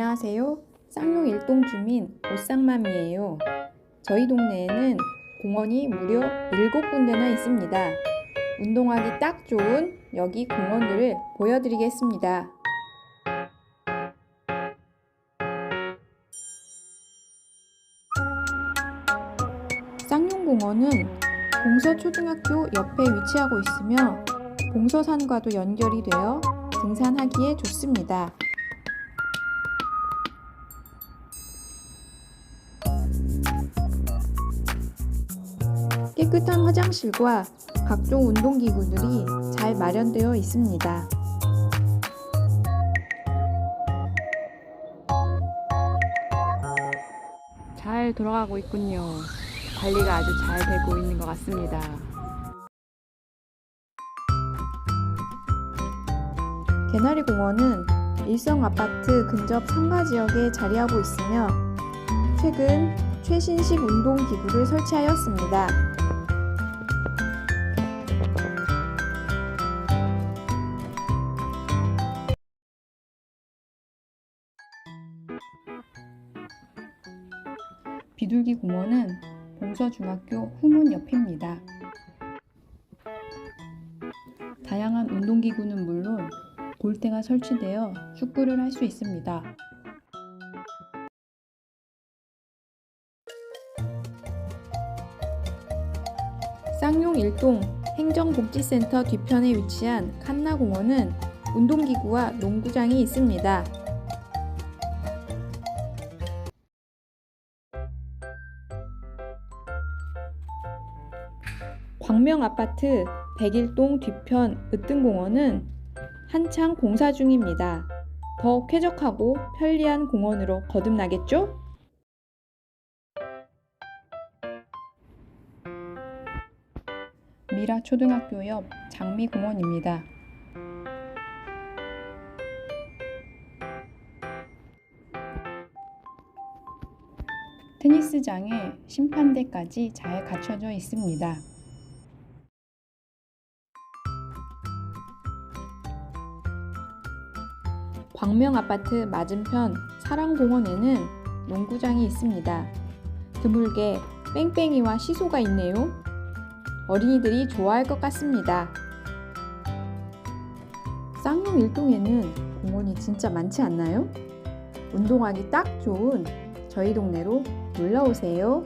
안녕하세요. 쌍용 일동 주민 오쌍맘이에요. 저희 동네에는 공원이 무려 7군데나 있습니다. 운동하기 딱 좋은 여기 공원들을 보여드리겠습니다. 쌍용공원은 봉서초등학교 옆에 위치하고 있으며 봉서산과도 연결이 되어 등산하기에 좋습니다. 깨끗한 화장실과 각종 운동기구들이 잘 마련되어 있습니다. 잘 돌아가고 있군요. 관리가 아주 잘 되고 있는 것 같습니다. 개나리 공원은 일성 아파트 근접 상가 지역에 자리하고 있으며 최근 최신식 운동기구를 설치하였습니다. 비둘기 공원은 봉서중학교 후문 옆입니다. 다양한 운동기구는 물론 골대가 설치되어 축구를 할 수 있습니다. 쌍용 일동 행정복지센터 뒤편에 위치한 칸나공원은 운동기구와 농구장이 있습니다. 광명아파트 101동 뒤편 으뜸공원은 한창 공사 중입니다. 더 쾌적하고 편리한 공원으로 거듭나겠죠? 미라 초등학교 옆 장미공원입니다. 테니스장에 심판대까지 잘 갖춰져 있습니다. 광명 아파트 맞은편 사랑공원에는 농구장이 있습니다. 드물게 뺑뺑이와 시소가 있네요. 어린이들이 좋아할 것 같습니다. 쌍용 일동에는 공원이 진짜 많지 않나요? 운동하기 딱 좋은 저희 동네로 놀러 오세요.